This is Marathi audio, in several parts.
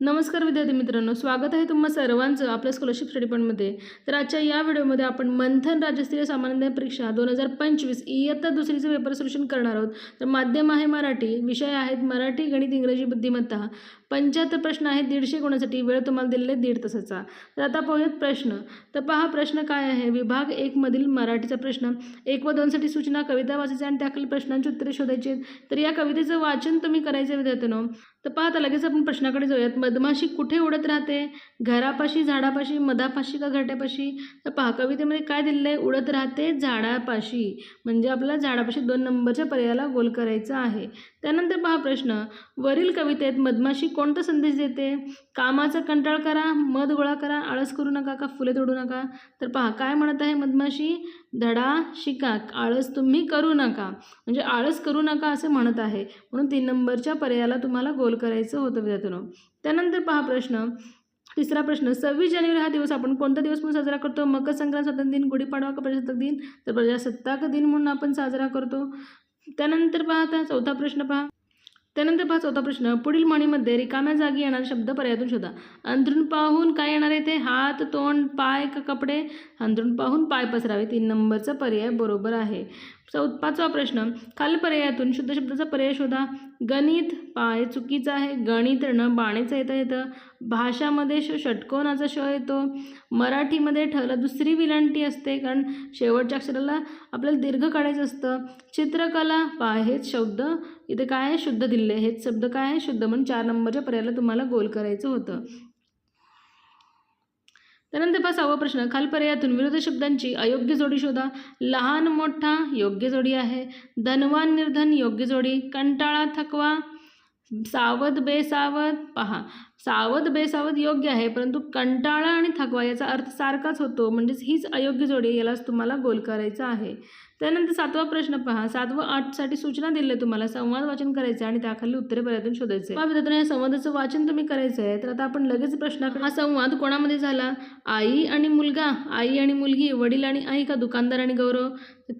नमस्कार विद्यार्थी मित्रांनो स्वागत आहे तुम्हा सर्वांचं आपल्या स्कॉलरशिप स्टडी पॉईंटमध्ये तर आजच्या या व्हिडिओमध्ये आपण मंथन राज्यस्तरीय सामान्य परीक्षा दोन हजार पंचवीस इयत्ता दुसरीचं पेपर सोल्युशन करणार आहोत. तर माध्यम आहे मराठी विषय आहेत मराठी गणित इंग्रजी बुद्धिमत्ता. पंच्याहत्तर प्रश्न आहेत दीडशे गुणासाठी वेळ तुम्हाला दिलेला आहे दीड तासाचा. तर आता पाहूयात प्रश्न. तर पहा प्रश्न काय आहे? विभाग एकमधील मराठीचा प्रश्न. एक व दोनसाठी सूचना कविता वाचायची आणि त्याखाली प्रश्नांची उत्तरे शोधायची तर या कवितेचं वाचन तुम्ही करायचं विद्यार्थ्यांनो. तर पहा आता लगेच आपण प्रश्नाकडे जाऊयात. मधमाशी कुठे उडत राहते? घरापाशी झाडापाशी मधापाशी का घरट्यापाशी? तर पहा कवितेमध्ये काय दिलेलं आहे? उडत राहते झाडापाशी. म्हणजे आपल्याला झाडापाशी दोन नंबरच्या पर्यायाला गोल करायचा आहे. त्यानंतर पहा प्रश्न. वरील कवितेत मधमाशी कोणता संदेश देते? कामाचा कंटाळ करा मध गोळा करा आळस करू नका का फुले तोडू नका? तर पहा काय म्हणत आहे मधमाशी? धडा शिका आळस तुम्ही करू नका. म्हणजे आळस करू नका असं म्हणत आहे. म्हणून तीन नंबरच्या पर्यायाला तुम्हाला गोल करायचं होतं विद्यार्थ्यांनो. त्यानंतर पहा प्रश्न. तिसरा प्रश्न सव्वीस जानेवारी हा दिवस आपण कोणता दिवस म्हणून साजरा करतो? मकर संक्रांत स्वातंत्र्य दिन गुढीपाडवा का प्रजासत्ताक दिन? तर प्रजासत्ताक दिन म्हणून आपण साजरा करतो. त्यानंतर पाहता चौथा प्रश्न पहा. त्यानंतर पाच होता प्रश्न. पुढील म्हणीमध्ये रिकाम्या जागी येणारे शब्द पर्यायातून शोधा. अंथरूण पाहून काय येणार आहे ते हात तोंड पाय का कपडे. अंथरूण पाहून पाय पसरावे. तीन नंबरचा पर्याय बरोबर आहे. चौ पाचवा प्रश्न खाल पर्यायातून शुद्ध शब्दाचा पर्याय शोधा. गणित पाय चुकीचं आहे गणित न बाणेचं येतं येतं. भाषामध्ये श षटकोनाचा श येतो. मराठीमध्ये ठला दुसरी विलांटी असते कारण शेवटच्या अक्षराला आपल्याला दीर्घ काढायचं असतं. चित्रकला पाय हेच शब्द. इथे काय आहे? शुद्ध दिले हेच शब्द काय आहे? शुद्ध म्हणून चार नंबरच्या पर्यायाला तुम्हाला गोल करायचं होतं. त्यानंतर पहा सहावा प्रश्न. खाल पर्यायातून विरोध शब्दांची अयोग्य जोडी शोधा. लहान मोठा योग्य जोडी आहे. धनवान निर्धन योग्य जोडी. कंटाळा थकवा. सावध बेसावध. पहा. सावध बेसावध योग्य आहे परंतु कंटाळा आणि थकवा याचा अर्थ सारखाच होतो. म्हणजेच हीच अयोग्य जोडी यालाच तुम्हाला गोल करायचं आहे. त्यानंतर सातवा प्रश्न पहा. सात व आठसाठी सूचना दिल्या तुम्हाला. संवाद वाचन करायचं आणि त्याखाली उत्तरे पर्यातून शोधायचे या संवादाचं वाचन तुम्ही करायचं आहे. तर आता आपण लगेच प्रश्नाकडे हा संवाद कोणामध्ये झाला? आई आणि मुलगा. आई आणि मुलगी वडील आणि आई का दुकानदार आणि गौरव?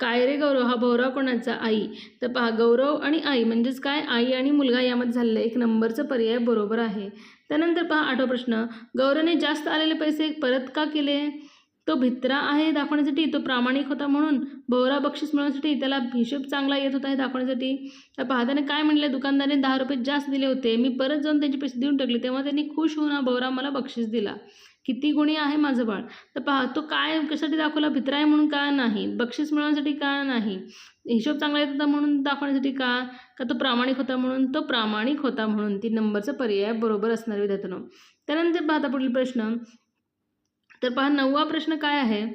काय रे गौरव? हा भौरा कोणाचा? आई. तर पहा गौरव आणि आई. म्हणजेच काय? आई आणि मुलगा यामध्ये झालेलं एक नंबरचा पर्याय बरोबर आहे. त्यानंतर पहा आठवा प्रश्न. गौरवने जास्त आलेले पैसे परत का केले? तो भित्रा आहे दाखवण्यासाठी तो प्रामाणिक होता म्हणून भोवरा बक्षीस मिळवण्यासाठी त्याला हिशोब चांगला येत होता हे दाखवण्यासाठी. तर पाहताना काय म्हणले दुकानदाराने दहा रुपये जास्त दिले होते. मी परत जाऊन त्यांचे पैसे देऊन टाकले. तेव्हा त्यांनी खुश होऊन हा भोवरा मला बक्षीस दिला. किती गुणी आहे माझं बाळ? तर पहा तो काय कशासाठी दाखवला? भित्रा आहे म्हणून का नाही? बक्षीस मिळवण्यासाठी का नाही? हिशोब चांगला येत होता म्हणून दाखवण्यासाठी का? का तो प्रामाणिक होता म्हणून? तो प्रामाणिक होता म्हणून. तीन नंबरचा पर्याय बरोबर असणार विद्यार्थ्यांनो. त्यानंतर पाहता पुढील प्रश्न. तर पहा नववा प्रश्न काय आहे?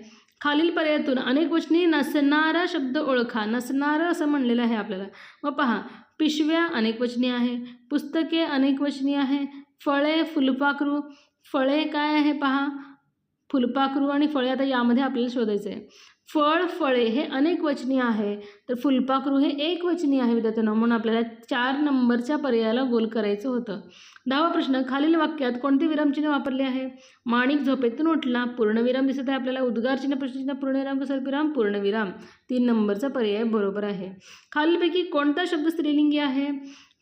खालील पर्यायातून अनेक वचनी नसणारा शब्द ओळखा. नसणारं असं म्हणलेलं आहे आपल्याला. मग पहा पिशव्या अनेक वचनी आहे. पुस्तके अनेक वचनी आहे. फळे फुलपाखरू फळे काय आहे पहा? फुलपाखरू आणि फळे आता यामध्ये आपल्याला शोधायचं आहे फळ फळे हे अनेक वचनी आहे. तर फुलपाखरू हे एक वचनी आहे विद्यार्थ्यांना म्हणून आपल्याला चार नंबरच्या पर्यायाला गोल करायचं होतं. दहावा प्रश्न खालील वाक्यात कोणते विरामचिन्ह वापरले आहे? माणिक झोपेतून उठला पूर्णविराम दिसत आहे आपल्याला. उद्गारचिन्ह प्रश्नचिन्ह पूर्णविराम का पूर्णविराम. तीन नंबरचा पर्याय बरोबर आहे. खालीलपैकी कोणता शब्द स्त्रीलिंगी आहे?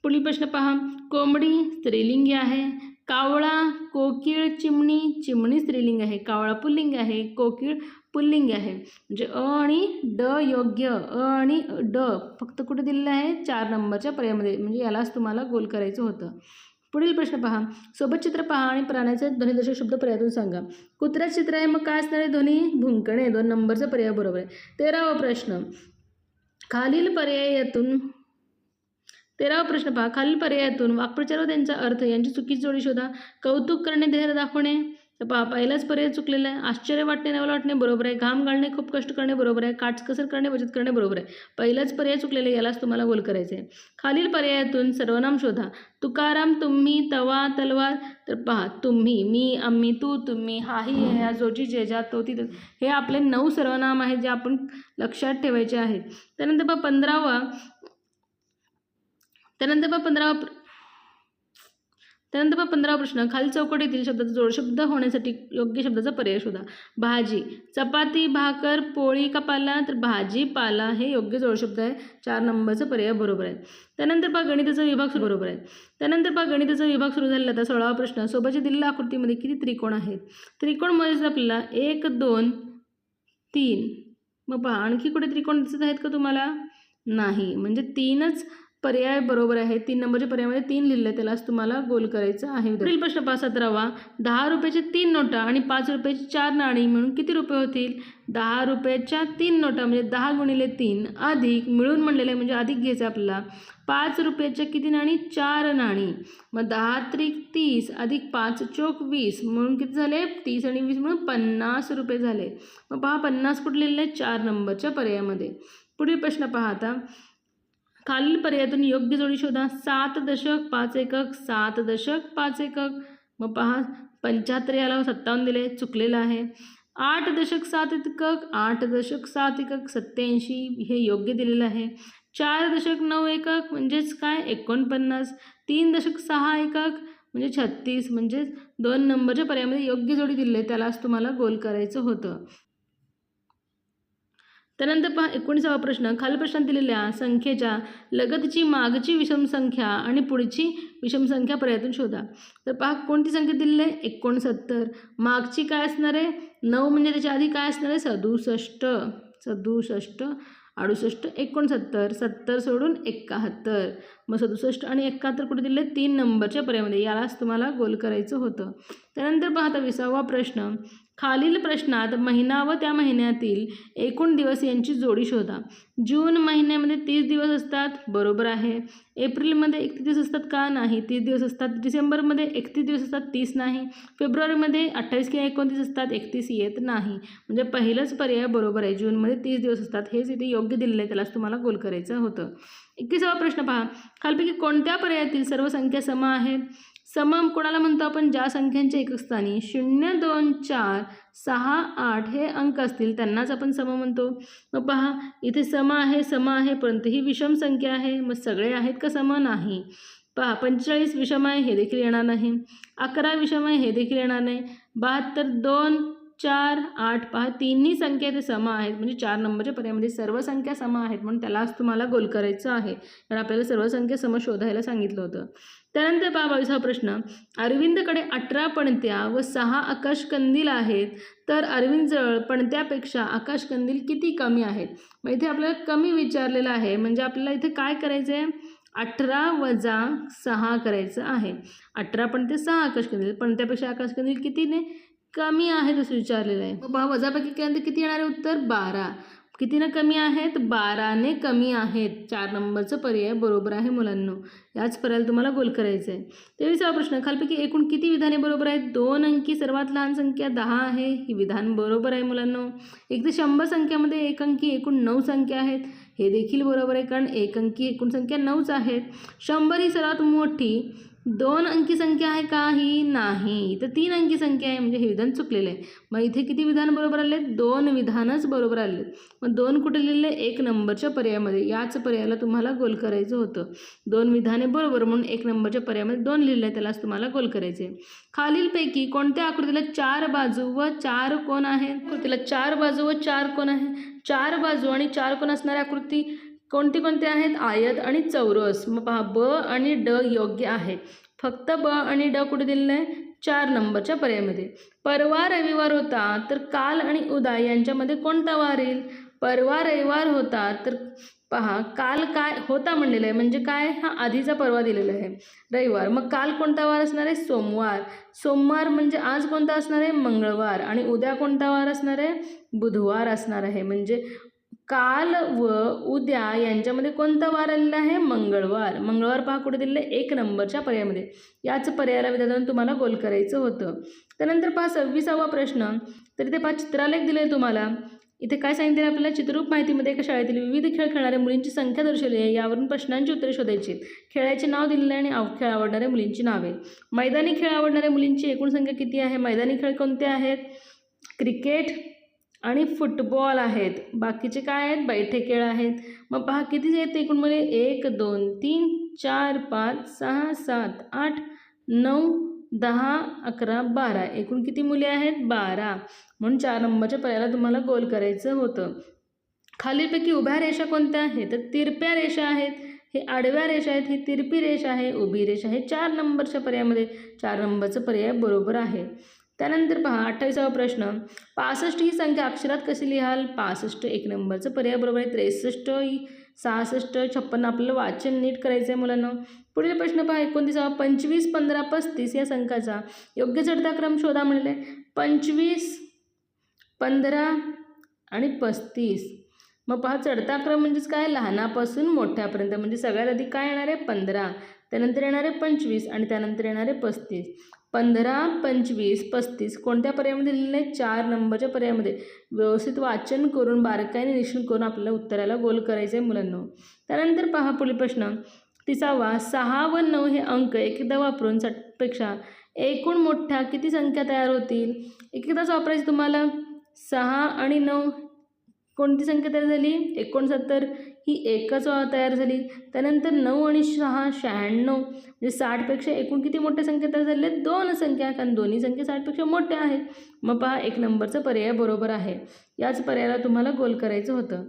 पुढील प्रश्न पहा. कोंबडी स्त्रीलिंगी आहे. कावळा कोकिळ चिमणी चिमणी स्त्रीलिंग आहे. कावळा पुल्लिंग आहे. कोकिळ पुल्लिंग आहे. म्हणजे अ आणि ड योग्य अ आणि ड फक्त कुठे दिलेलं आहे? चार नंबरच्या पर्यायामध्ये. म्हणजे यालाच तुम्हाला गोल करायचं होतं. पुढील प्रश्न पहा. सोबत चित्र पहा आणि प्राण्याचे ध्वनिदर्शक शब्द पर्यायातून सांगा. कुत्र्याचं चित्र आहे. मग काय असणार आहे? ध्वनी भुंकणे. दोन नंबरचा पर्याय बरोबर आहे. तेरावा प्रश्न. खालील पर्यायातून तेरावा प्रश्न पहा. खालील पर्यायातून वाक्प्रचार व त्यांचा अर्थ यांची चुकीची जोडी शोधा. कौतुक करणे धैर्य दाखवणे. तर पहा पहिलाच पर्याय चुकलेला आहे. आश्चर्य वाटणे नवल वाटणे बरोबर आहे. घाम घालणे खूप कष्ट करणे बरोबर आहे. काटकसर करणे बचत करणे बरोबर आहे. पहिलाच पर्याय चुकलेला आहे, यालाच तुम्हाला गोल करायचं आहे खालील पर्यायातून सर्वनाम शोधा. तुकाराम तुम्ही तवा तलवार. तर पहा तुम्ही मी आम्ही तू तुम्ही हाही ह्या जोची जेजा तो ती. हे आपले नऊ सर्वनाम आहेत जे आपण लक्षात ठेवायचे आहेत. त्यानंतर पहा पंधरावा त्यानंतर पहा पंधरावा प्र- त्यानंतर पंधरावा प्रश्न. खाली चौकटीतील शब्दाचा जोडशब्द होण्यासाठी योग्य शब्दाचा पर्याय शोधा. भाजी. चपाती भाकर पोळी का पाला? तर भाजी पाला हे योग्य जोडशब्द आहे. चार नंबरचा पर्याय बरोबर आहे. त्यानंतर पहा गणिताचा विभाग बरोबर आहे. त्यानंतर पहा गणिताचा विभाग सुरू झालेला आता सोळावा प्रश्न. सोबतच्या दिलेल्या आकृतीमध्ये किती त्रिकोण आहेत? त्रिकोणमध्येच आपल्याला एक दोन तीन. मग पहा आणखी कुठे त्रिकोण दिसत आहेत का तुम्हाला? नाही. म्हणजे तीनच पर्याय बरोबर आहे. तीन नंबरच्या पर्यायामध्ये तीन लिहिलं त्यालाच तुम्हाला गोल करायचं आहे. पुढील प्रश्न पहा सतरावा दहा रुपयाचे तीन नोटा आणि पाच रुपयाची चार नाणी मिळून किती रुपये होतील? दहा रुपयाच्या तीन नोटा म्हणजे दहा गुणिले तीन अधिक मिळून म्हणलेले म्हणजे अधिक घ्यायचं आपल्याला. पाच रुपयाच्या किती नाणी? चार नाणी. मग दहा त्रिक तीस अधिक पाच चोक वीस म्हणून किती झाले? तीस आणि वीस म्हणून पन्नास रुपये झाले. मग पहा पन्नास कुठे लिहिलेले चार नंबरच्या पर्यायामध्ये. पुढील प्रश्न पहा आता खालील पर्यायातून योग्य जोडी शोधा. सात दशक पाच एकक सात दशक पाच एकक. मग पहा पंच्याहत्तर याला सत्तावन्न दिले चुकलेलं आहे. आठ दशक सात एकक आठ दशक सात एकक सत्याऐंशी हे योग्य दिलेलं आहे. चार दशक नऊ एकक म्हणजेच काय? एकोणपन्नास. तीन दशक सहा एकक म्हणजे छत्तीस. म्हणजेच दोन नंबरच्या पर्यायामध्ये योग्य जोडी दिली त्यालाच तुम्हाला गोल करायचं होतं. त्यानंतर पहा एकोणीसावा प्रश्न. खालील प्रश्नात दिलेल्या संख्येच्या लगतची मागची विषम संख्या आणि पुढची विषम संख्या पर्यायातून शोधा. तर पहा कोणती संख्या दिलेली आहे? एकोणसत्तर. मागची काय असणार आहे? नऊ म्हणजे त्याच्या आधी काय असणार आहे? सदुसष्ट. सदुसष्ट. अडुसष्ट. एकोणसत्तर. सत्तर सोडून एकाहत्तर. मग सदुसष्ट आणि एकाहत्तर कुठे दिले तीन नंबरच्या पर्यायामध्ये यालाच तुम्हाला गोल करायचं होतं. त्यानंतर पाहता विसावा प्रश्न. खालील प्रश्नात महिना व त्या महिन्यातील एकूण दिवस यांची जोडी शोधा. जून महिन्यामध्ये तीस दिवस असतात बरोबर आहे. एप्रिलमध्ये एकतीस दिवस असतात का नाही? तीस दिवस असतात. डिसेंबरमध्ये एकतीस दिवस असतात तीस नाही. फेब्रुवारीमध्ये अठ्ठावीस किंवा एकोणतीस असतात एकतीस येत नाही. म्हणजे पहिलंच पर्याय बरोबर आहे. जूनमध्ये तीस दिवस असतात. हेच इथे योग्य दिलेलं आहे त्यालाच तुम्हाला गोल करायचं होतं. एकविसावा प्रश्न पहा. खालपैकी कोणत्या पर्यायातील सर्व संख्या सम आहेत सम कोणाला म्हणतो आपण? ज्या संख्यांच्या एकस्थानी शून्य दोन चार सहा आठ हे अंक असतील त्यांनाच आपण सम म्हणतो. मग पहा इथे सम आहे सम आहे परंतु ही विषम संख्या आहे. मग सगळे आहेत का सम? नाही. पहा पंचेचाळीस विषम आहे हे देखील येणार नाही. अकरा विषम आहे हे देखील येणार नाही. बहात्तर दोन चार आठ पहा तिन्ही संख्या ते सम आहेत. म्हणजे चार नंबरच्या पर्यायामध्ये सर्व संख्या सम आहेत म्हणून त्यालाच तुम्हाला गोल करायचं आहे. कारण आपल्याला सर्व संख्या सम शोधायला सांगितलं होतं. त्यानंतर पहा हा प्रश्न. अरविंदकडे अठरा पणत्या व सहा आकाशकंदील आहेत. तर अरविंदजवळ पणत्यापेक्षा आकाशकंदील किती कमी आहेत? मग इथे आपल्याला कमी विचारलेलं आहे. म्हणजे आपल्याला इथे काय करायचं आहे अठरा वजा सहा करायचं आहे. अठरा पण ते सहा आकाशकंदील. पणत्यापेक्षा आकाशकंदील कितीने? कमी आहे असं विचारलेलं आहे. मग पहा वजापैकी केल्यानंतर किती येणार आहे उत्तर? बारा. कितीनं कमी आहेत? बाराने कमी आहेत. चार नंबरचं पर्याय बरोबर आहे मुलांनो. याच पर्यायाला तुम्हाला गोल करायचं आहे तेवीसावा प्रश्न. खालपैकी एकूण किती विधाने बरोबर आहेत? दोन अंकी सर्वात लहान संख्या दहा आहे. ही विधान बरोबर आहे मुलांनो. एक ते शंभर संख्यामध्ये एक अंकी एकूण नऊ संख्या आहेत. हे देखील बरोबर आहे कारण एक अंकी एकूण संख्या नऊच आहेत. शंभर ही सर्वात मोठी दोन अंकी संख्या आहे का? ही नाही. तर तीन अंकी संख्या आहे म्हणजे हे विधान चुकलेलं आहे. मग इथे किती विधान बरोबर आले दोन विधानच बरोबर आले मग दोन कुठे लिहिले एक नंबरच्या पर्यायामध्ये. याच पर्यायाला तुम्हाला गोल करायचं होतं. दोन विधाने बरोबर म्हणून एक नंबरच्या पर्यायामध्ये दोन लिहिलं आहे त्यालाच तुम्हाला गोल करायचे आहे खालीलपैकी कोणत्या आकृतीला चार बाजू व चार कोण आहेत? आकृतीला चार बाजू व चार कोण आहे चार बाजू आणि चार कोण असणाऱ्या आकृती कोणती कोणते आहेत? आयत आणि चौरस. मग पहा ब आणि ड योग्य आहे. फक्त ब आणि ड कुठे दिलेलं आहे? चार नंबरच्या पर्यायामध्ये. परवा रविवार होता तर काल आणि उदा यांच्यामध्ये कोणता वार येईल परवा रविवार होता तर पहा काल काय होता म्हणलेलं आहे. म्हणजे काय? हा आधीचा परवा दिलेला आहे. रविवार. मग काल कोणता वार असणार आहे? सोमवार. सोमवार म्हणजे आज कोणता असणार आहे? मंगळवार. आणि उद्या कोणता वार असणार आहे? बुधवार असणार आहे. म्हणजे काल व उद्या यांच्यामध्ये कोणता वार आलेला आहे? मंगळवार. मंगळवार पहा कुठे दिलेलं आहे? एक नंबरच्या पर्यायामध्ये. याच पर्यायाला विद्यार्थ्यांना तुम्हाला गोल करायचं होतं. त्यानंतर पहा सव्वीसावा प्रश्न. तर इथे पहा चित्रालेख दिले तुम्हाला. इथे काय सांगितले आपल्याला? चित्ररूप माहितीमध्ये एका शाळेतील विविध खेळ खेळणाऱ्या मुलींची संख्या दर्शवली आहे. यावरून प्रश्नांची उत्तरे शोधायची खेळाचे नाव दिलेले आणि आव खेळ आवडणाऱ्या मुलींची नावे. मैदानी खेळ आवडणाऱ्या मुलींची एकूण संख्या किती आहे? मैदानी खेळ कोणते आहेत? क्रिकेट आणि फुटबॉल आहेत. बाकीचे काय आहेत? बैठे खेळ आहेत. मग पहा किती आहेत म्हणजे एक दोन तीन चार पाच सहा सात आठ नऊ दहा अकरा बारा. एकूण किती मुले आहेत? बारा. म्हणून चार नंबरच्या पर्यायाला तुम्हाला गोल करायचं होतं. खालीलपैकी उभ्या रेषा कोणत्या? आहेत तर तिरप्या रेषा आहेत. हे आडव्या रेषा आहेत. ही तिरपी रेषा आहे. उभी रेषा आहे. चार नंबरच्या पर्यायामध्ये चार नंबरचा पर्याय बरोबर आहे. त्यानंतर पहा अठ्ठावीसावा प्रश्न. पासष्ट ही संख्या अक्षरात कशी लिहाल? पासष्ट एक नंबरचं पर्याय बरोबर आहे. त्रेसष्ट ही सहासष्ट छप्पन्न आपल्याला वाचन नीट करायचं आहे मुलांना. पुढील प्रश्न पहा एकोणतीसावा पंचवीस पंधरा पस्तीस या संख्याचा. योग्य चढता क्रम शोधा म्हणले. पंचवीस पंधरा आणि पस्तीस. मग पहा चढता क्रम म्हणजेच काय? लहानापासून मोठ्यापर्यंत. म्हणजे सगळ्यात आधी काय येणार आहे? पंधरा. त्यानंतर येणार आहे पंचवीस आणि त्यानंतर येणार आहे पस्तीस. पंधरा पंचवीस पस्तीस कोणत्या पर्यायामध्ये लिहिलेलं आहे? चार नंबरच्या पर्यायामध्ये. व्यवस्थित वाचन करून बारकाईने निरीक्षण करून आपल्याला उत्तराला गोल करायचं आहे मुलांना. त्यानंतर पहा पुढील प्रश्न. तिसावा सहा व नऊ हे अंक एकदा वापरून पेक्षा एकूण मोठ्या किती संख्या तयार होतील? एकदाच वापरायची तुम्हाला. सहा आणि नऊ कोणती संख्या तयार झाली? एकोणसत्तर ही एकच तयार झाली. त्यानंतर नऊ आणि सहा शहाण्णव म्हणजे साठपेक्षा एकूण किती मोठ्या संख्या तयार झाले? आहेत? दोन संख्या कारण दोन्ही संख्या साठपेक्षा मोठ्या आहेत. मग पहा एक नंबरचा पर्याय बरोबर आहे. याच पर्यायाला तुम्हाला गोल करायचं होतं.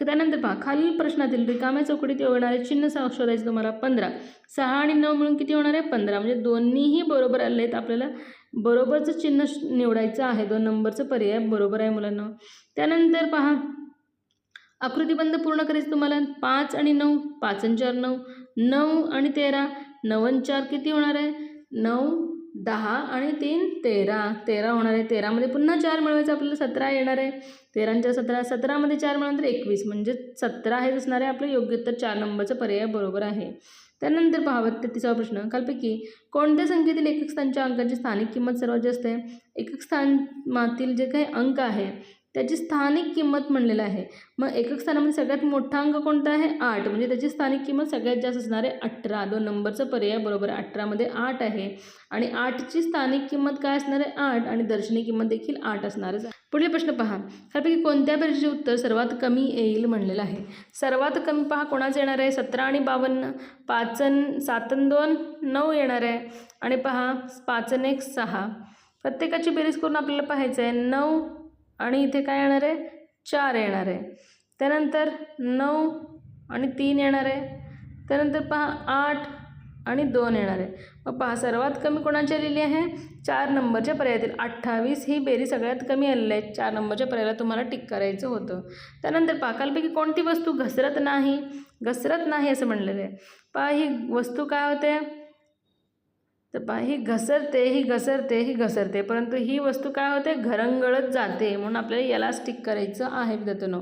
त्यानंतर पहा खालील प्रश्नातील रिकाम्या चौकडीत येणारे चिन्ह सा- शोधायचं तुम्हाला. पंधरा. सहा आणि नऊ मिळून किती होणार आहे? पंधरा. म्हणजे दोन्हीही बरोबर आले आहेत आपल्याला बरोबरचं चिन्ह निवडायचं आहे. दोन नंबरचं पर्याय बरोबर आहे मुलांना. त्यानंतर पहा आकृतीबंध पूर्ण करायचं तुम्हाला? पाच आणि नऊ पाच आणि चार नऊ. नऊ आणि तेरा. नऊ आणि चार किती होणार आहे? नऊ दहा आणि तीन तेरा. तेरा होणार आहे. तेरामध्ये पुन्हा चार मिळवायचं आपल्याला सतरा येणार आहे. तेरांच्या सतरा. सतरामध्ये चार मिळाल्यानंतर एकवीस. म्हणजे सतरा हे असणार आहे. आपलं योग्य तर चार नंबरचा पर्याय बरोबर आहे. त्यानंतर पहावं तेहतीसावा प्रश्न. कालपैकी कोणत्या संख्येतील एकक स्थानच्या अंकाची स्थानिक किंमत सर्वात जास्त आहे? एकक स्थानातील जे काही अंक आहे त्याची स्थानिक किंमत म्हणलेलं आहे. मग एकक स्थानामध्ये सगळ्यात मोठा अंक कोणता आहे? आठ. म्हणजे त्याची स्थानिक किंमत सगळ्यात जास्त असणार आहे अठरा. दोन नंबरचा पर्याय बरोबर अठरामध्ये आठ आहे. आणि आठची स्थानिक किंमत काय असणार आहे? आठ. आणि दर्शनी किंमत देखील आठ असणारच पुढील प्रश्न पहा. त्यापैकी कोणत्या बेरजेचे उत्तर सर्वात कमी येईल म्हणलेलं आहे? सर्वात कमी पहा कोणाचं येणार आहे? सतरा आणि बावन्न. पाचन सातन दोन नऊ येणार आहे. आणि पहा पाचन एक सहा. प्रत्येकाची बेरीज करून आपल्याला पाहायचं आहे नऊ आणि इथे काय येणार आहे? चार येणार आहे. त्यानंतर नऊ आणि तीन येणार आहे. त्यानंतर पहा आठ आणि दोन येणार आहे. मग पहा सर्वात कमी कोणाची आलेली आहे? चार नंबरच्या पर्यायातील. अठ्ठावीस ही बेरी सगळ्यात कमी आलेली आहे. चार नंबरच्या पर्यायाला तुम्हाला टिक करायचं होतं. त्यानंतर पाकालपैकी कोणती वस्तू घसरत नाही? घसरत नाही असं म्हणलेलं आहे. पहा ही वस्तू काय होते? तर पहा ही घसरते ही घसरते ही घसरते. परंतु ही वस्तू काय होते? घरंगळत जाते म्हणून आपल्याला याला स्टिक करायचं आहे विद्यार्थ्यांनो.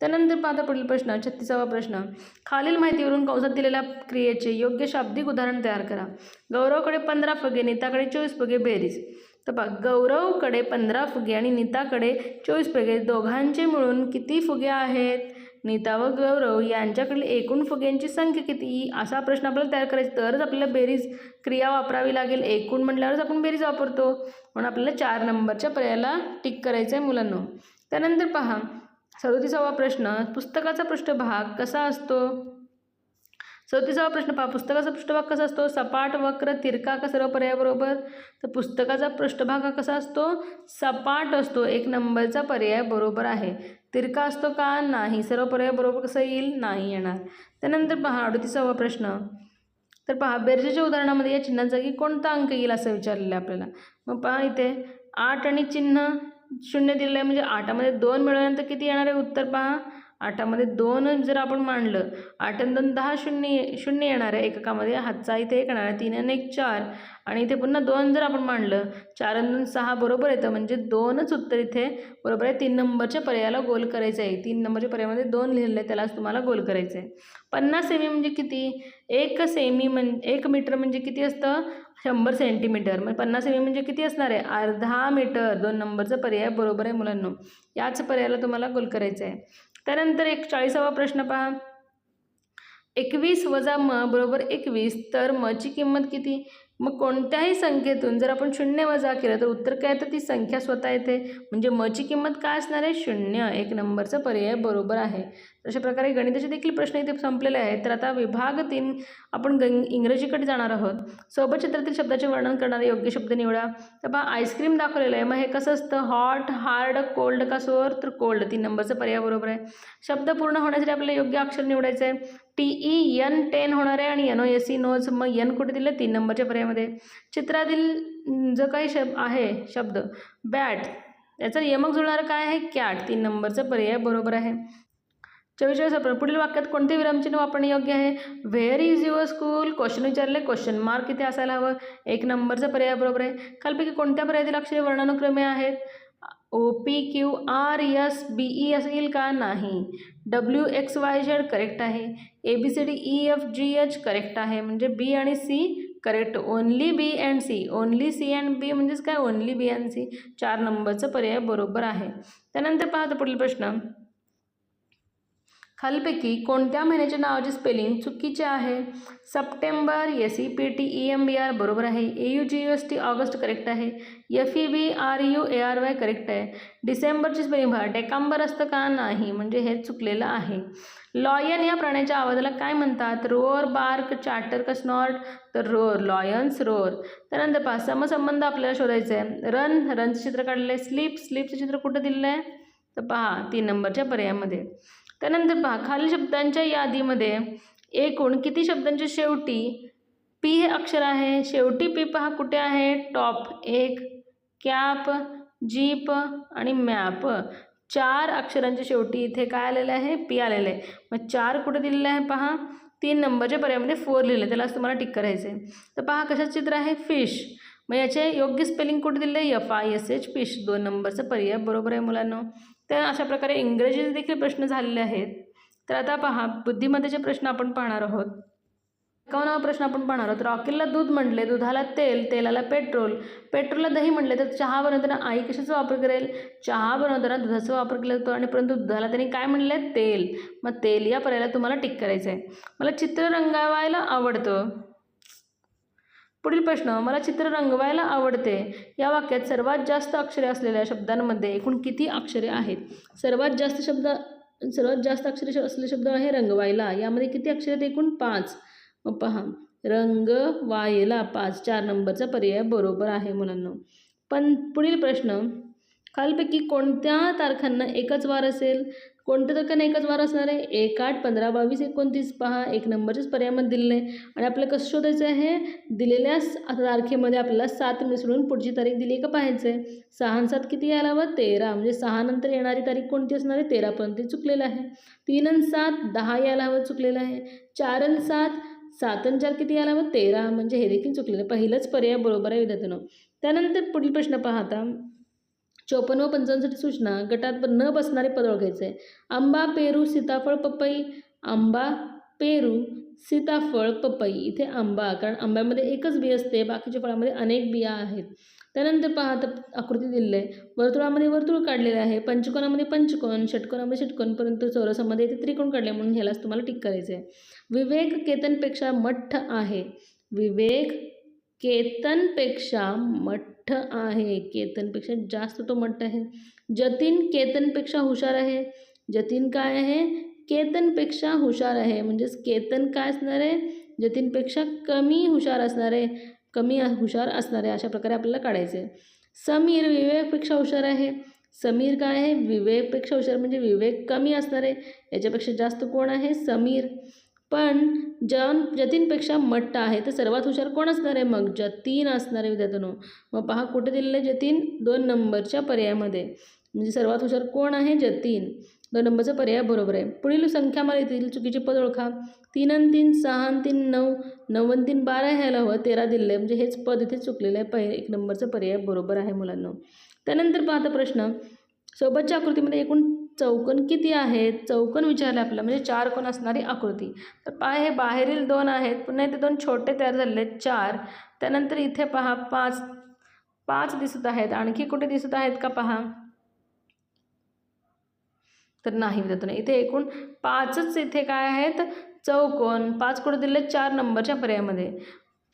त्यानंतर पाहता पुढील प्रश्न छत्तीसावा प्रश्न. खालील माहितीवरून कंसात दिलेल्या क्रियेचे योग्य शाब्दिक उदाहरण तयार करा. गौरवकडे पंधरा फुगे नीताकडे चोवीस फुगे बेरीज. तर पहा गौरवकडे पंधरा फुगे आणि नीताकडे चोवीस फुगे दोघांचे मिळून किती फुगे आहेत? नीता व गौरव यांच्याकडील एकूण फुग्यांची संख्या किती? असा प्रश्न आपल्याला तयार करायचा तरच आपल्याला बेरीज क्रिया वापरावी लागेल. एकूण म्हटल्यावरच आपण बेरीज वापरतो. म्हणून आपल्याला चार नंबरच्या पर्यायाला टिक करायचं आहे मुलांना. त्यानंतर पहा. सदोतीसावा प्रश्न. पुस्तकाचा पृष्ठभाग कसा असतो? चौतीसावा प्रश्न पहा. पुस्तकाचा पृष्ठभाग कसा असतो? सपाट वक्र तिरका का सर्व पर्यायाबरोबर तर पुस्तकाचा पृष्ठभाग हा कसा असतो? सपाट असतो. एक नंबरचा पर्याय बरोबर आहे. तिरका असतो का? नाही. सर्व पर्याय बरोबर कसं येईल? नाही येणार. त्यानंतर पहा अडतीसावा प्रश्न. तर पहा बेरजेच्या उदाहरणामध्ये या चिन्हाचा कोणता अंक येईल असं विचारलेलं आहे आपल्याला. मग पहा इथे आठ आणि चिन्ह शून्य दिलेलं आहे. म्हणजे आठामध्ये दोन मिळवल्यानंतर किती येणार आहे? उत्तर पहा. आठामध्ये दोन जर आपण मांडलं आठ आणि दोन दहा शून्य शून्य येणार आहे एककामध्ये हातचा इथे एक येणार आहे तीन आणि एक चार. आणि इथे पुन्हा दोन जर आपण मांडलं चार आणि दोन सहा बरोबर येतं म्हणजे दोनच उत्तर इथे बरोबर आहे. तीन नंबरच्या पर्यायाला गोल करायचं आहे. तीन नंबरच्या पर्यायामध्ये दोन लिहिलेलं आहे त्यालाच तुम्हाला गोल करायचं आहे. पन्नास सेमी म्हणजे किती? एक सेमी म्हण एक मीटर म्हणजे किती असतं? शंभर सेंटीमीटर. मग पन्नास सेमी म्हणजे किती असणार आहे? अर्धा मीटर. दोन नंबरचा पर्याय बरोबर आहे मुलांना. याच पर्यायाला तुम्हाला गोल करायचं आहे. त्यानंतर एक चाळीसावा प्रश्न पहा. एकवीस वजा म बरोबर एकवीस तर मची किंमत किती? मग कोणत्याही संख्येतून जर आपण शून्य वजा केलं तर उत्तर काय? येतं ती संख्या स्वतः येते. म्हणजे मची किंमत काय असणार आहे? शून्य. एक नंबरचा पर्याय बरोबर आहे. अशा प्रकारे गणिताचे देखील प्रश्न इथे संपलेले आहेत. तर आता विभाग तीन आपण ग इंग्रजीकडे जाणार आहोत. सोबत चित्रातील शब्दाचे वर्णन करणारे योग्य शब्द निवडा. तर पहा आईस्क्रीम दाखवलेलं आहे. मग हे कसं असतं? हॉट हार्ड कोल्ड का सोर तर कोल्ड तीन नंबरचा पर्याय बरोबर आहे. शब्द पूर्ण होण्यासाठी आपल्याला योग्य अक्षर निवडायचं आहे. टी ई यन टेन होणार आहे आणि N O S C nose मग एन कुठे दिले? तीन नंबरच्या पर्यायामध्ये. चित्रातील जो काही शब आहे शब्द बॅट याचा यमक जुळणारं काय आहे? कॅट तीन नंबरचा पर्याय बरोबर आहे. चव्वेचाळीस आपण पुढील वाक्यात कोणते विरामचिन्ह वापरणे योग्य आहे? Where is your school question विचारले क्वेश्चन मार्क इथे असायला हवं. एक नंबरचा पर्याय बरोबर आहे. कालपैकी कोणत्या पर्यायातील अक्षरे वर्णानुक्रमे आहेत? O P Q R S B E असं येईल का? नाही. W X Y Z correct आहे. A B C D E F G H correct आहे. म्हणजे बी आणि C correct only B and C only C and B म्हणजेच काय? ओनली बी अँड सी चार नंबरचा पर्याय बरोबर आहे. त्यानंतर पाहतो पुढील प्रश्न. खालपैकी कोणत्या महिन्याच्या नावाचे स्पेलिंग चुकीचे आहे? September S E P T E M B R बरोबर आहे. A U G U S T August correct आहे. F E B R U A R Y correct आहे. डिसेंबरची स्पेलिंग बघा डेकांबर असतं का? नाही. म्हणजे हे चुकलेलं आहे. लॉयन या प्राण्याच्या आवाजाला काय म्हणतात? रोअर बार्क चार्टर का स्नॉर्ट? तर रोअर. Lions roar. त्यानंतर पहा. समसंबंध आपल्याला शोधायचा आहे रन. रनचं चित्र काढलेलं आहे. स्लीप. स्लीपचं चित्र कुठं दिलेलं आहे? तर पहा. तीन नंबरच्या पर्यायामध्ये. त्यानंतर पहा खालील शब्दांच्या यादीमध्ये एकूण किती शब्दांच्या शेवटी पी हे अक्षर आहे? शेवटी पी पहा कुठे आहे? टॉप एक कॅप जीप आणि मॅप. चार अक्षरांच्या शेवटी इथे काय आलेलं आहे? पी आलेलं आहे. मग चार कुठे दिलेलं आहे पहा? तीन नंबरच्या पर्यायामध्ये फोर लिहिलं त्यालाच तुम्हाला टिक करायचं आहे तर पहा कशाचं चित्र आहे? फिश. मग याचे योग्य स्पेलिंग कुठे दिलं आहे? F I S H fish. दोन नंबरचा पर्याय. बरोबर आहे मुलांना? तर अशा प्रकारे इंग्रजीचे देखील प्रश्न झालेले आहेत. तर आता पहा बुद्धिमत्तेचे प्रश्न आपण पाहणार आहोत. एकावन्नावा प्रश्न आपण पाहणार आहोत. रॉकेलला दूध म्हटले दुधाला तेल तेलाला पेट्रोल. पेट्रोलला दही म्हटले तर चहा बनवताना आई कशाचा वापर करेल? चहा बनवताना दुधाचा वापर केला जातो आणि परंतु दुधाला त्यांनी काय म्हणले तेल. मग तेल या पर्यायाला तुम्हाला टिक करायचं आहे मला चित्र रंगवायला आवडतं. पुढील प्रश्न मला चित्र रंगवायला आवडते. या वाक्यात सर्वात जास्त अक्षरे असलेल्या शब्दांमध्ये एकूण किती अक्षरे आहेत? सर्वात जास्त शब्द सर्वात जास्त अक्षरे श- असलेले शब्द आहे रंगवायला. यामध्ये किती अक्षरे आहेत? एकूण पाच. मग पहा. रंग वायला पाच. चार नंबरचा पर्याय बरोबर आहे मुलांना. पण पुढील प्रश्न खालपैकी कोणत्या तारखांना एकच वार असेल? कोणत्या तारखांना एकच वार असणार आहे. एक आठ पंधरा बावीस एकोणतीस पहा एक नंबरच्याच पर्यायामध्ये दिलेलं आहे आणि आपल्याला कसं शोधायचं आहे? दिलेल्या तारखेमध्ये आपल्याला सात मिसळून पुढची तारीख दिली का पाहायचं आहे सहा आणि सात किती यायला हवं? तेरा. म्हणजे सहा नंतर येणारी तारीख कोणती असणार आहे? तेरापर्यंत चुकलेलं आहे. तीन आणि सात दहा यायला हवं चुकलेलं आहे. चार आणि सात सात आणि चार किती यायला हवं? तेरा. म्हणजे हे देखील चुकलेलं आहे. पहिलंच पर्याय बरोबर आहे विद्यार्थ्यांनो. त्यानंतर पुढील प्रश्न पाहता. चोपन्न व पंचावन्नसाठी सूचना. गटात न बसणारे पद ओळखायचे आंबा पेरू सीताफळ पपई. आंबा पेरू सीताफळ पपई. इथे आंबा कारण आंब्यामध्ये एकच बी असते. बाकीच्या फळामध्ये अनेक बिया आहेत. त्यानंतर पहा तर आकृती दिलेली आहे वर्तुळामध्ये वर्तुळ काढलेलं आहे. पंचकोनामध्ये पंचकोन षटकोनामध्ये षटकोन परंतु चौरसामध्ये इथे त्रिकोण काढले म्हणून ह्यालाच तुम्हाला टिक करायचं आहे विवेक केतनपेक्षा मठ्ठ आहे. विवेक केतनपेक्षा मठ्ठ आहे. केतनपेक्षा जास्त तो मठ्ठ आहे. जतीन केतनपेक्षा हुशार आहे. जतीन काय आहे? केतनपेक्षा हुशार आहे. म्हणजेच केतन काय असणार आहे? जतीनपेक्षा कमी हुशार असणार आहे. कमी हुशार असणार आहे अशा प्रकारे आपल्याला काढायचं आहे समीर विवेकपेक्षा हुशार आहे. समीर काय आहे? विवेकपेक्षा हुशार म्हणजे विवेक कमी असणार आहे. याच्यापेक्षा जास्त कोण आहे? समीर. पण जन जतीनपेक्षा मट्ट आहे. तर सर्वात हुशार कोण असणार आहे? मग जतीन असणार आहे विद्यार्थ्यानो. मग पहा कुठे दिलेलं आहे जतीन? दोन नंबरच्या पर्यायामध्ये. म्हणजे सर्वात हुशार कोण आहे? जतीन. दोन नंबरचा पर्याय बरोबर आहे. पुढील संख्या मला येतील. चुकीचे पद ओळखा. तीन आणि तीन सहा आणि तीन नऊ. नऊ आणि तीन बारा ह्याला हवं. तेरा दिलेलं आहे. म्हणजे हेच पद इथे चुकलेलं आहे. पहिले एक नंबरचा पर्याय बरोबर आहे मुलांना. त्यानंतर पाहता प्रश्न. सोबतच्या आकृतीमध्ये एकूण चौकोन किती आहेत? चौकोन विचारलं आपल्याला. म्हणजे चार कोण असणारी आकृती. तर पाय हे बाहेरील दोन आहेत. पुन्हा इथे दोन छोटे तयार झालेले आहेत. चार. त्यानंतर इथे पहा पाच. पाच दिसत आहेत. आणखी कुठे दिसत आहेत का पहा? तर नाही विद्यार्थ्यांनो इथे एकूण पाचच इथे काय आहेत? चौकोन. पाच कुठे दिले चार नंबरच्या पर्यायामध्ये.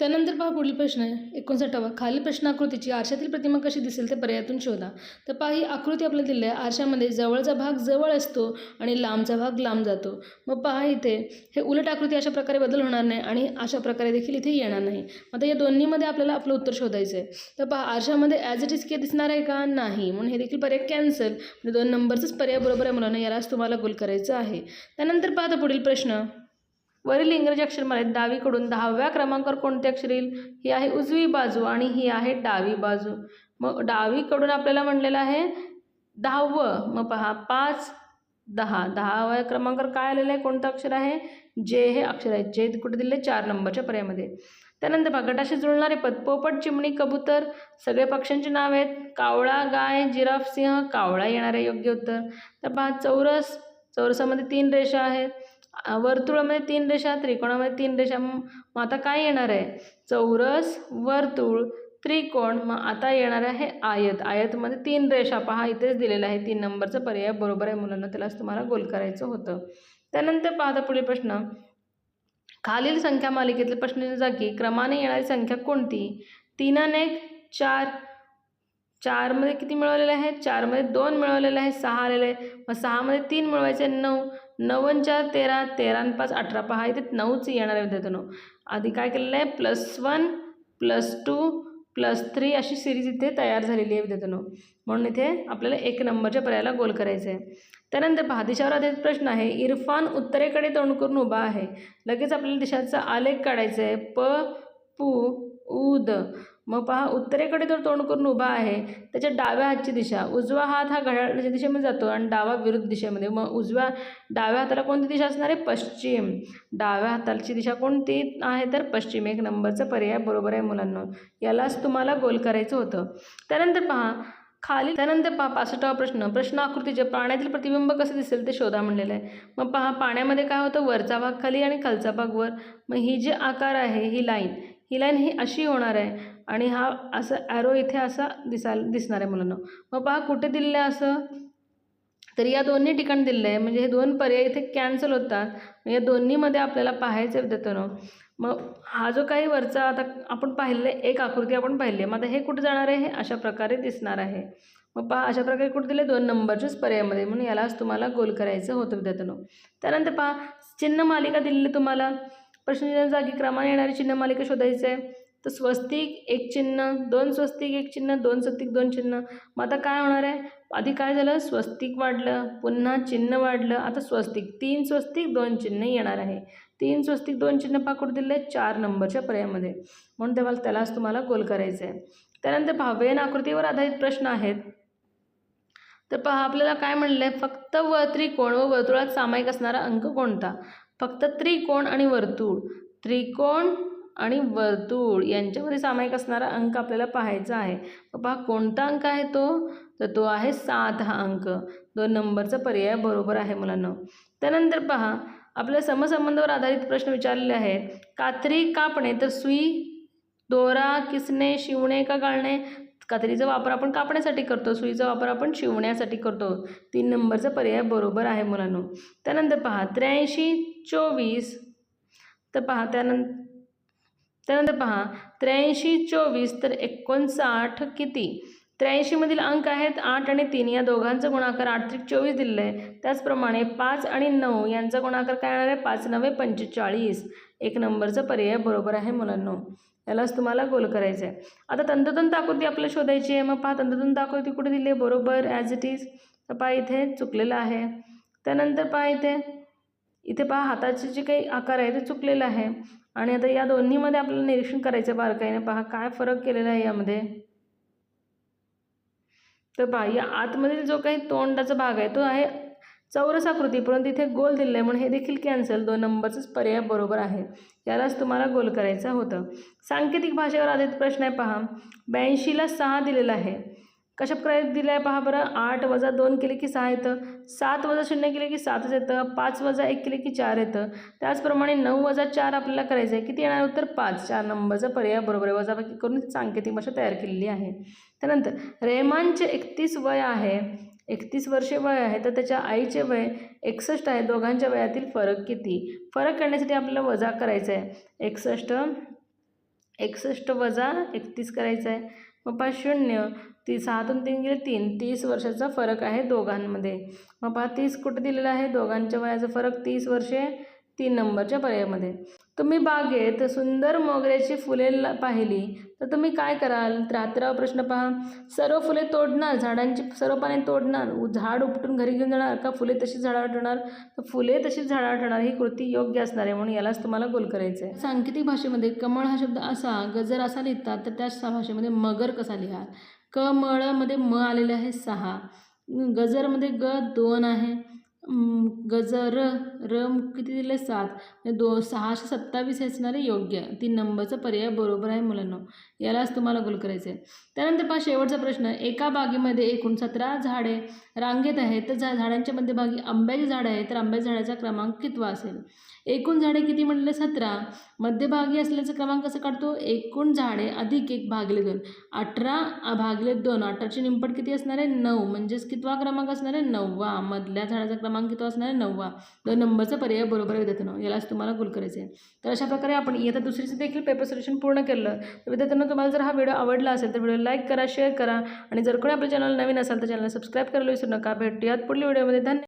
त्यानंतर पहा पुढील प्रश्न आहे. एकोणसाठावा. प्रश्न प्रश्नाकृतीची आरशातील प्रतिमा कशी दिसेल ते पर्यायातून शोधा. तर पहा ही आकृती आपल्याला दिली आहे. आरशामध्ये जवळचा भाग जवळ असतो आणि लांबचा भाग लांब जातो. मग पहा इथे हे उलट आकृती अशा प्रकारे बदल होणार नाही आणि अशा प्रकारे देखील इथे येणार नाही. आता या दोन्हीमध्ये आपल्याला आपलं उत्तर शोधायचं आहे. तर पहा आरशामध्ये ॲज इट इज के दिसणार आहे का? नाही. म्हणून हे देखील पर्याय कॅन्सल म्हणजे दोन नंबरचाच पर्याय बरोबर आहे मुलांना. यालाच तुम्हाला गोल करायचं आहे. त्यानंतर पहा पुढील प्रश्न. वरील इंग्रजी अक्षरमालेत डावीकडून दहाव्या क्रमांकावर कोणते अक्षर येईल? ही आहे उजवी बाजू आणि ही आहे डावी बाजू. मग डावीकडून आपल्याला म्हणलेलं आहे दहावं. मग पहा पाच दहा. दहाव्या क्रमांकावर काय आलेलं आहे? कोणतं अक्षर आहे? जे हे अक्षर आहे. जे कुठे दिले? चार नंबरच्या पर्यायामध्ये. त्यानंतर पहा गटाशी जुळणारे पद पोपट चिमणी कबूतर सगळे पक्ष्यांची नाव आहेत. कावळा गाय जिराफ सिंह कावळा येणार आहे योग्य उत्तर. तर पहा चौरस चौरसामध्ये तीन रेषा आहेत. वर्तुळामध्ये तीन रेषा त्रिकोणामध्ये तीन रेषा. मग आता काय येणार आहे? चौरस वर्तुळ त्रिकोण. मग आता येणार आहे आयत. आयतमध्ये तीन रेषा. पहा इथेच दिलेला आहे. तीन नंबरचा पर्याय बरोबर आहे मुलांना. त्यालाच तुम्हाला गोल करायचं होतं. त्यानंतर पाहता पुढील प्रश्न. खालील संख्या मालिकेतील प्रश्नाच्या जागी क्रमाने येणारी संख्या कोणती? तीन आणि एक चार. चारमध्ये किती मिळवलेले आहे? चारमध्ये दोन मिळवलेले आहे. सहा आलेले आहे. मग सहामध्ये तीन मिळवायचे नऊ. नऊ चार तेरा तेरा पाच अठरा पहा इथे नऊच येणार आहे विद्यार्थ्यांनो. आधी काय केलेलं आहे? Plus one plus two plus three अशी सिरीज इथे तयार झालेली आहे विद्यार्थ्यांनो. म्हणून इथे आपल्याला एक नंबरच्या पर्यायाला गोल करायचं आहे. त्यानंतर पहा दिशावर आधारित प्रश्न आहे. इरफान उत्तरेकडे तोंड करून उभा आहे. लगेच आपल्याला दिशाचा आलेख काढायचा आहे. प पू उद मग पहा उत्तरेकडे तो तोंड करून उभा आहे त्याच्या डाव्या हातची दिशा उजवा हात हा घड्याळाच्या दिशेमध्ये जातो आणि डावा विरुद्ध दिशेमध्ये. मग उजव्या डाव्या हाताला कोणती दिशा असणार आहे? पश्चिम. डाव्या हाताची दिशा कोणती आहे तर पश्चिम. एक नंबरचा पर्याय बरोबर आहे मुलांना. यालाच तुम्हाला गोल करायचं होतं. त्यानंतर पहा खाली त्यानंतर पहा पासष्टावा प्रश्न. प्रश्न आकृतीचे पाण्यातील प्रतिबिंब कसे दिसेल ते शोधा म्हणलेलं आहे. मग पहा पाण्यामध्ये काय होतं? वरचा भाग खाली आणि खालचा भाग वर. मग ही जी आकार आहे ही लाईन ही लाईन ही अशी होणार आहे. आणि हा असं ॲरो इथे असा दिसायला दिसणार आहे मुलांना. मग पहा कुठे दिलेलं आहे असं? तर या दोन्ही ठिकाणी दिलेलं आहे म्हणजे हे दोन पर्याय इथे कॅन्सल होतात. या दोन्हीमध्ये आपल्याला पाहायचं आहे मग हा जो काही वरचा आता आपण पाहिलेलं आहे एक आकृती आपण पाहिली आहे. मग आता हे कुठे जाणार आहे? हे अशा प्रकारे दिसणार आहे. मग पहा अशा प्रकारे कुठे दिले दोन नंबरच्याच पर्यायामध्ये. म्हणून यालाच तुम्हाला गोल करायचं होतं विद्यार्थ्यांनो त्यानंतर पहा चिन्ह मालिका दिलेली तुम्हाला. प्रश्नाच्या जागी क्रमाने येणारी चिन्ह मालिका शोधायचं आहे. तर स्वस्तिक एक चिन्ह दोन स्वस्तिक एक चिन्ह दोन स्वस्तिक दोन चिन्ह. मग आता काय होणार आहे? आधी काय झालं? स्वस्तिक वाढलं पुन्हा चिन्ह वाढलं. आता स्वस्तिक तीन स्वस्तिक दोन चिन्ह येणार आहे. तीन स्वस्तिक दोन चिन्ह पाकूड दिले चार नंबरच्या पर्यायामध्ये. म्हणून तेव्हा त्यालाच तुम्हाला गोल करायचं आहे त्यानंतर पहा आकृतीवर आधारित प्रश्न आहेत. तर पहा आपल्याला काय म्हणलं आहे फक्त व त्रिकोण व वर्तुळात सामायिक असणारा अंक कोणता? फक्त त्रिकोण आणि वर्तुळ. त्रिकोण आणि वर्तुळ यांच्यामध्ये सामायिक असणारा अंक आपल्याला पाहायचा आहे. पहा कोणता अंक आहे तो? तर तो आहे सात हा अंक. दोन नंबरचा पर्याय बरोबर आहे मुलांना. त्यानंतर पहा आपल्या समसंबंधावर आधारित प्रश्न विचारलेले आहेत. कात्री कापणे तर सुई दोरा किसणे शिवणे का गाळणे? कात्रीचा वापर आपण कापण्यासाठी करतो सुईचा वापर आपण शिवण्यासाठी करतो. तीन नंबरचा पर्याय बरोबर आहे मुलांनो. त्यानंतर पहा त्र्याऐंशी चोवीस. तर पहा त्यानंतर त्यानंतर पहा त्र्याऐंशी चोवीस तर एकोणसाठ किती? त्र्याऐंशीमधील अंक आहेत आठ आणि तीन. या दोघांचा गुणाकार आठ त्रिक चोवीस दिलेला आहे. त्याचप्रमाणे पाच आणि नऊ यांचा गुणाकार काय येणार आहे? पाच नव्हे पंचेचाळीस. एक नंबरचा पर्याय बरोबर आहे मुलांनो. यालाच तुम्हाला गोल करायचं आहे आता तंतोतंत आकृती आपल्याला शोधायची आहे. मग पहा तंतोतंत आकृती कुठे दिली आहे? बरोबर ॲज इट इज तर पहा इथे चुकलेलं आहे. त्यानंतर पहा इथे इथे पहा हाताचे जे काही आकार आहे ते चुकलेलं आहे. आणि आता या दोन्हीमध्ये आपल्याला निरीक्षण करायचं आहे बारकाईने. पहा काय फरक केलेला आहे यामध्ये? तर पहा या आतमधील जो काही तोंडाचा भाग आहे तो आहे चौरस आकृती परंतु इथे गोल दिलेलं आहे. म्हणून हे देखील कॅन्सल दोन नंबरचाच पर्याय बरोबर आहे. यालाच तुम्हाला गोल करायचं होतं. सांकेतिक भाषेवर आधारित प्रश्न आहे पहा. ब्याऐंशीला सहा दिलेला आहे. कशा प्रकारे दिलं आहे पहा बरं? आठ वजा दोन केले की सहा येतं. सात वजा शून्य केले की सातच येतं. पाच वजा एक केले की चार येतं. त्याचप्रमाणे नऊ वजा चार आपल्याला करायचं आहे किती येणार उत्तर? पाच. चार नंबरचा पर्याय बरोबर आहे वजाबाकी करून सांकेतिक भाषा तयार केलेली आहे. त्यानंतर रेहमानचे एकतीस वय आहे. एकतीस वर्षे वय आहे. तर त्याच्या आईचे वय एकसष्ट आहे. दोघांच्या वयातील फरक किती? फरक करण्यासाठी आपल्याला वजा करायचा आहे एकसष्ट. एकसष्ट वजा एकतीस करायचं आहे मग पाच शून्य. ती सहातून तीन गेले तीन. तीस वर्षाचा फरक आहे दोघांमध्ये. मग पहा तीस कुठं दिलेला आहे? दोघांच्या वयाचा फरक तीस वर्षे तीन नंबरच्या पर्यायामध्ये. तुम्ही बागेत सुंदर मोगऱ्याची फुले पाहिली. तर तुम्ही काय कराल? त्र्याहत्तरावा प्रश्न पहा. सर्व फुले तोडणार झाडांची सर्व पाने तोडणार झाड उपटून घरी घेऊन जाणार का फुले तशीच झाडावर ठेवणार तर फुले तशीच झाडावर ठेवणार ही कृती योग्य असणार आहे म्हणून यालाच तुम्हाला गोल करायचं आहे सांकेतिक भाषेमध्ये कमळ हा शब्द असा गजर असा लिहितात तर त्याच भाषेमध्ये मगर कसा लिहा कमळमध्ये म आलेले आहे सहा. गजरमध्ये ग दोन आहे. गजर र किती दिले सात. म्हणजे दो सहाशे सत्तावीस हे असणारे योग्य. तीन नंबरचा पर्याय बरोबर आहे मुलांना. यालाच तुम्हाला गोल करायचं आहे त्यानंतर पहा शेवटचा प्रश्न. एका बागेमध्ये एकूण सतरा झाडे रांगेत आहेत. तर झा झाडांच्या मध्यभागी आंब्याचे झाडं आहे तर आंब्याच्या झाडाचा क्रमांक कितवा असेल? एकूण झाडे किती म्हटले? सतरा. मध्यभागी असल्याचा क्रमांक कसं काढतो? एकूण झाडे अधिक एक भागले दोन. अठरा भागले दोन. अठराची निंपट किती असणार? आहे नऊ. म्हणजेच कितवा क्रमांक असणार? आहे नववा. मधल्या झाडाचा क्रमांक कितवा असणार आहे नववा. दोन नंबरचा पर्याय बरोबर आहे विद्यार्थ्यांनो. यालाच तुम्हाला गुल करायचं आहे. तर अशा प्रकारे आपण इयत्ता दुसरीचं देखील पेपर सोल्युशन पूर्ण केलं. तर विद्यार्थ्यांना तुम्हाला जर हा व्हिडिओ आवडला असेल तर व्हिडिओ लाईक करा शेअर करा. आणि जर कोणी आपल्या चॅनल नवीन असाल तर चॅनल सबस्क्राईब करायला विसरू नका. भेटूयात पुढील व्हिडिओमध्ये धन्यवाद.